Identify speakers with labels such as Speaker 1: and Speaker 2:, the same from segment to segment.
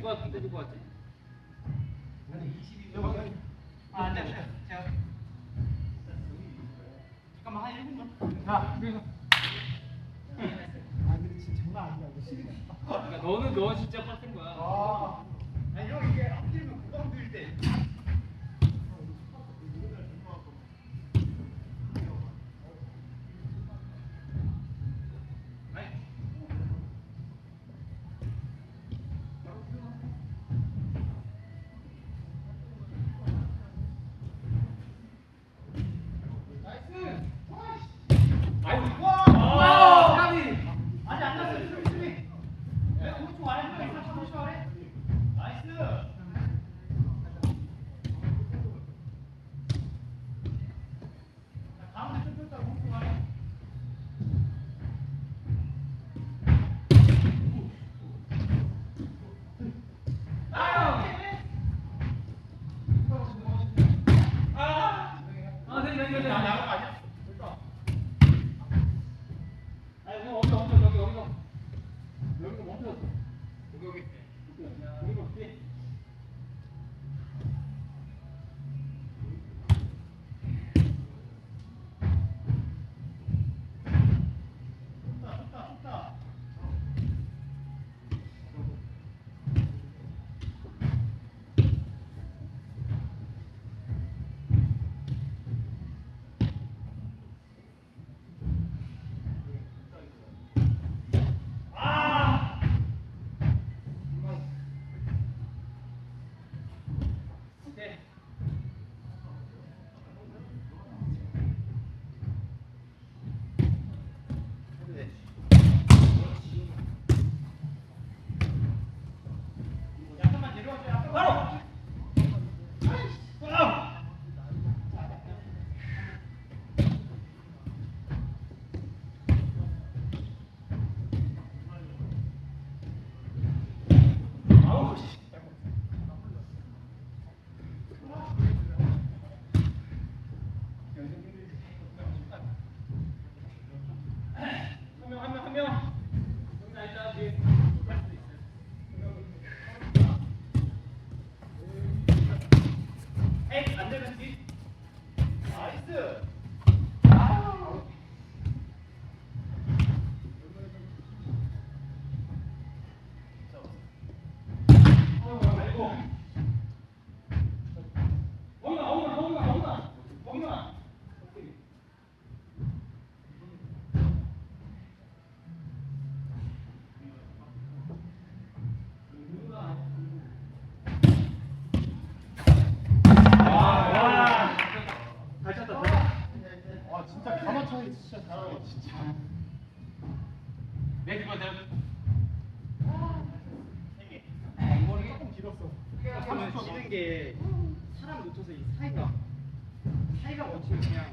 Speaker 1: 누가 군대 들고 왔지? 아, 안 돼, 안 돼. 제가. 잠깐만, 한 1분만.
Speaker 2: 자, 그래서. 아, 근데 진짜 장난 아니야. 이거 싫다.
Speaker 1: 그러니까 너는 너 진짜 빡센 거야.
Speaker 2: 아.
Speaker 1: I 사이가
Speaker 3: 멈추면 그냥.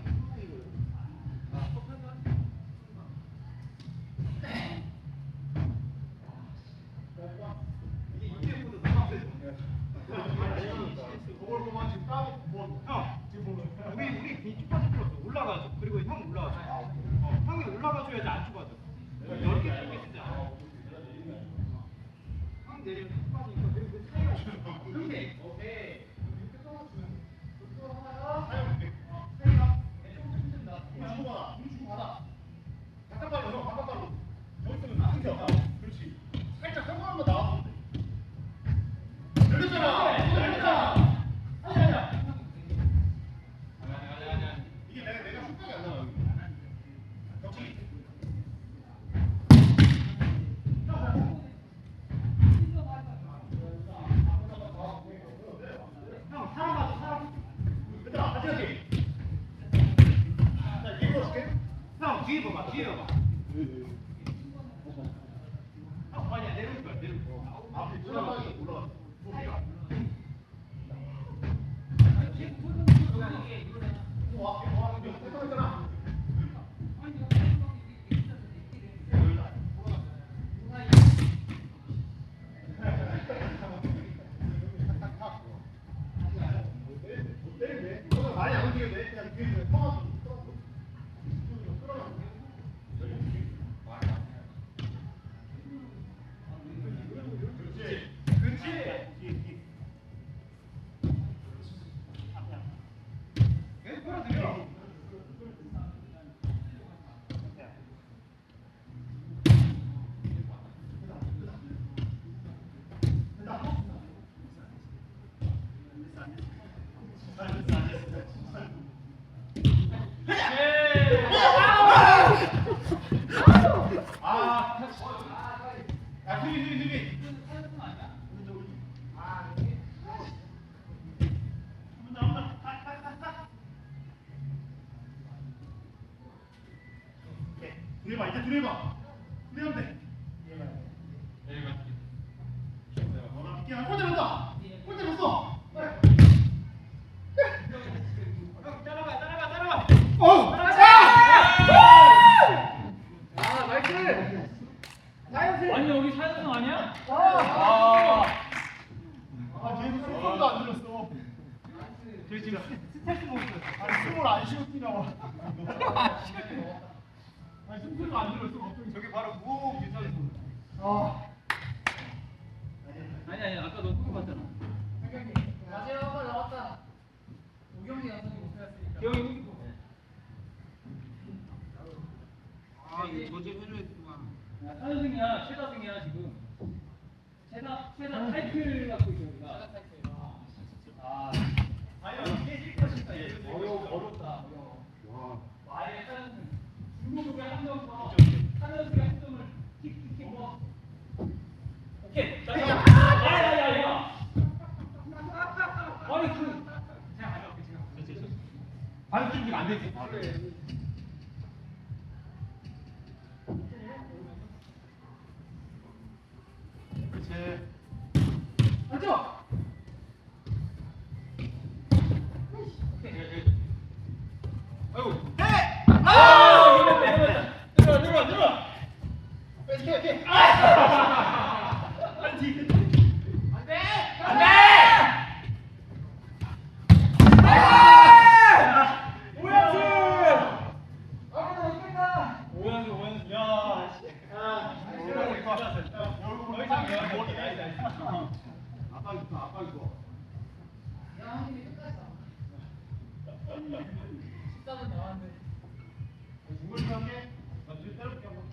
Speaker 3: 아, 이게
Speaker 2: 그걸 보면 지금 땀이 뭐, 형, 보면.
Speaker 3: 우리 우리 쭉 빠져 풀었어 올라가죠. 그리고 형 올라가죠. 어, 형이 올라가줘야지 안 좁아
Speaker 2: 야, 수비, 수비, 수비. 둘해봐, 이제 둘해봐. 둘해면 돼. 야, 골 때렸다. 골 때렸어.
Speaker 3: 형 따라가 따라가 따라가
Speaker 2: 어!
Speaker 3: 아 나이스 나이스
Speaker 1: 아니 여기 사연성 아니야?
Speaker 2: 아, 뒤에서 손도 안 들었어.
Speaker 3: 저 지금 스트레스 먹었어
Speaker 2: 아니, 숨을 안 쉬고 뛰나와. 아니, 숨소리가 안 들었어.
Speaker 3: 저기 바로 유산소
Speaker 2: 아.
Speaker 1: 아니 아니 아까 너 그거 봤잖아.
Speaker 4: 마지막 한번 나왔다. 우경이 연습이 못했으니까.
Speaker 1: 기억이 여기
Speaker 3: 아 이거 도저히 해줘야겠구만
Speaker 1: 사연승이야 최다승이야 지금. 최다 최다 타이틀 갖고 우리가. 아.
Speaker 3: 아니 깨질 것이다
Speaker 1: 어려워 뭐. 그.
Speaker 3: 그냥 가져올게
Speaker 2: 안 준비가 안. 그렇지.
Speaker 3: 맞죠?
Speaker 2: 아이고.
Speaker 1: 아! 이겼다 이겼다. 들어 들어 들어.
Speaker 2: 빼지, 빼지.
Speaker 1: 오연수 오연수.
Speaker 2: 야, 씨. 아, 이러고 있고. 야, 얼굴 이상해. 머리. 아빠 있어, 아빠 있어.
Speaker 4: 야, 형님이 끝까지 나. 13분 나왔는데.
Speaker 2: 중걸 좀 할게. 나 뒤에 때려볼게 한번.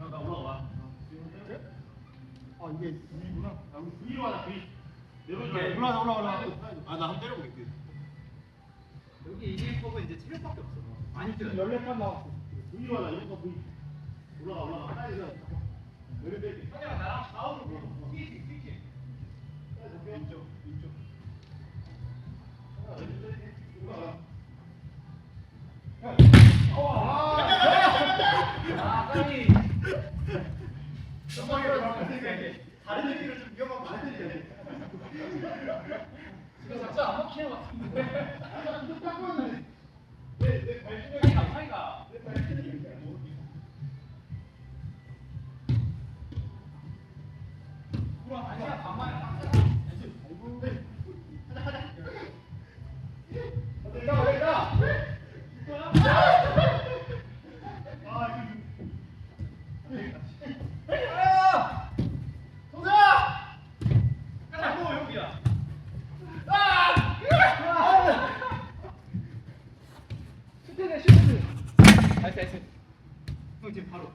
Speaker 2: 야, 나 올라가 봐. 아, 이게 V구나. 야, 우리 V로 하자, V. 내려줘. 올라가, 올라가, 올라가. 아, 나 한번 때려보겠게.
Speaker 3: 여기 이길 법은 이제 체력밖에 없어
Speaker 2: 아니, 지금 14판 나왔어. V로 하자, 이거 V. 올라가, 올라가. 빨리 가. 내려 빼지.
Speaker 3: 형이랑 나랑 좌우로 튀기 튀기
Speaker 2: 다른 얘기를 좀 위험한 거
Speaker 1: 해드려야 돼. 지금 각자 안 먹히는 것 같은데. 나이스 나이스. 형 지금 바로.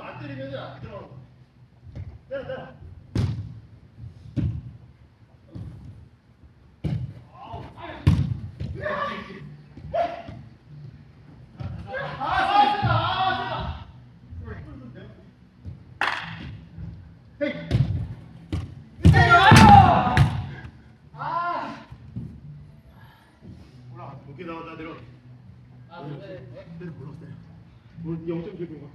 Speaker 2: 안 때리면 안 들어가. 때려, 때려. 올라가. 오케이, 나와, 나 내려.
Speaker 4: 아, 네.
Speaker 2: 때려, 올라가, 때려. 오늘 0점 들고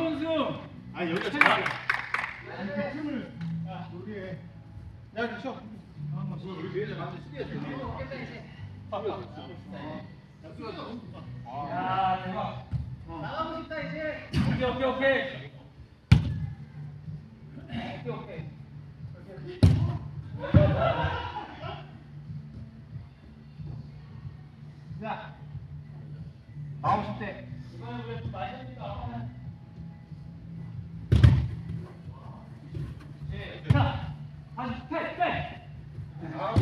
Speaker 1: 윤건승.
Speaker 2: 아, 여기가 잘해. 그 틈을, 아, 여기에. 야, 쉬어. 우리 뒤에서 완전 수비야, 지금.
Speaker 1: 야 대박.
Speaker 4: 나가고 싶다 이제.
Speaker 1: 오케이 오케이 오케이. 오케이 오케이. 자. 나오고 싶대. 이거는 합니까? 자, 다시 빼, 빼. 내가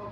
Speaker 1: 수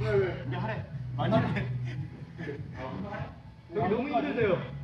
Speaker 2: 왜왜 이제 하래 많이 하래 너무 힘드세요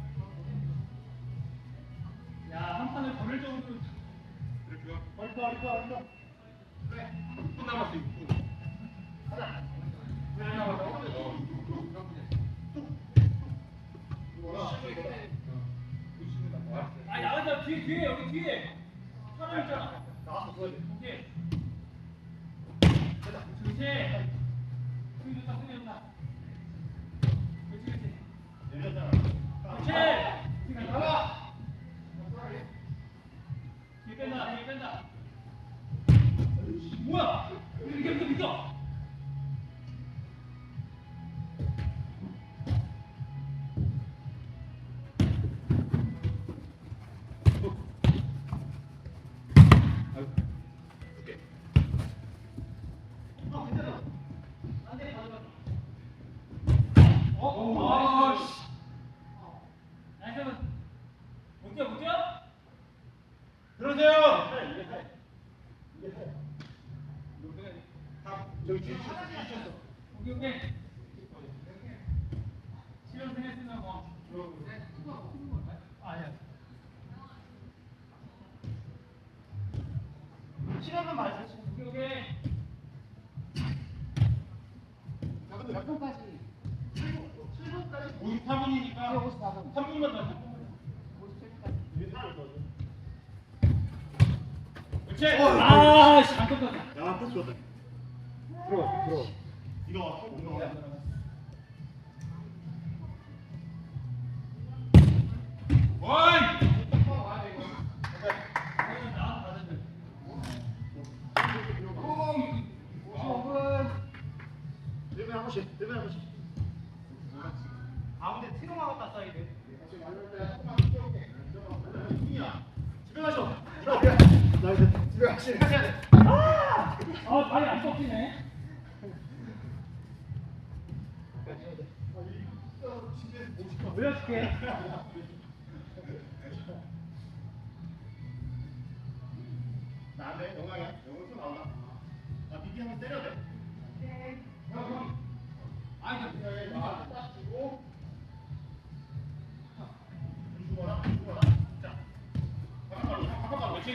Speaker 2: 저기 뒤에 있어
Speaker 1: 오케이, 오케이. 실험 생했으면 뭐.
Speaker 3: 아니야 실험은 말했어
Speaker 1: 오케이, 오케이.
Speaker 2: 야 근데
Speaker 3: 몇 분까지
Speaker 2: 58분이니까
Speaker 3: 54분
Speaker 2: 3분만 더 해.
Speaker 3: 57분까지
Speaker 2: 뒤에 사람 있어
Speaker 1: 그렇지. 아, 씨, 안 떴다.
Speaker 2: 야 패스 좋다 들어가 들어가 이거? 이거? 어이!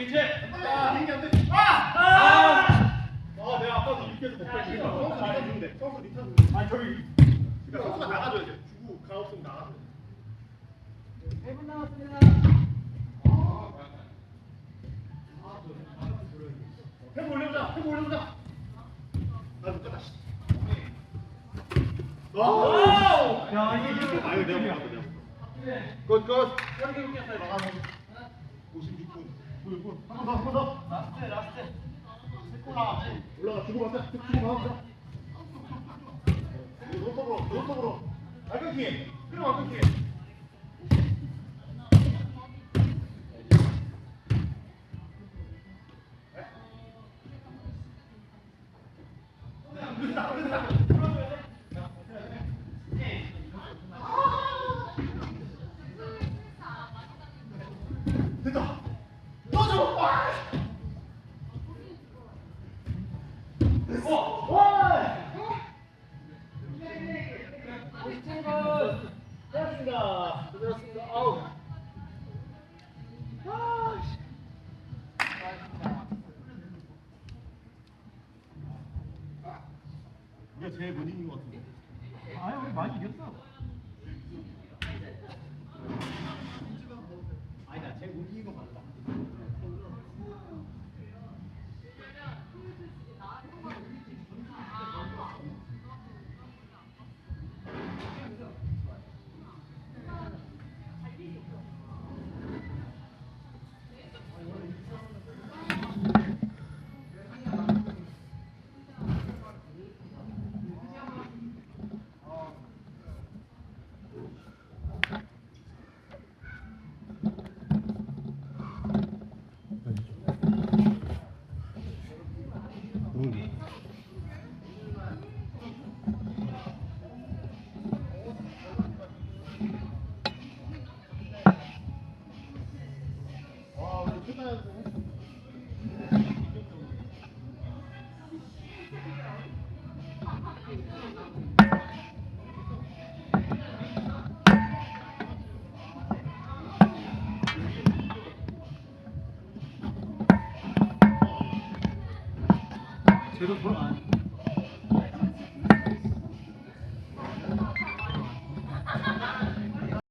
Speaker 1: 그렇지.
Speaker 2: 아, 이게 안 돼. 아!
Speaker 1: 아!
Speaker 2: 아, 내가 아까도 이렇게 해서 못
Speaker 1: 야,
Speaker 2: 빼지.
Speaker 1: 이거.
Speaker 2: 선수 니타 돼. 선수 니타 저기. 그러니까 선수가 나가줘야 돼. 주고 가 없으면 나가줘야 돼.
Speaker 3: 1분 남았습니다
Speaker 2: 템포 올려보자. 템포 올려보자. 아, 못 갔다. 씨.
Speaker 1: 와우!
Speaker 2: 야, 이게 이렇게 아, 이거 내가 못 갔다. 굿, 굿.
Speaker 1: 이렇게 웃겼어.
Speaker 2: 나가면 56분. 56분. 한번 더, 한 번 더.
Speaker 3: 라스트 라스트
Speaker 2: 올라가. 올라가. 주고 가자. 주고 가자. 아, 끊기. 끊어, 끊기. 됐 제일 못 이긴 것 같은데.
Speaker 3: 아유, 우리 많이 이겼어.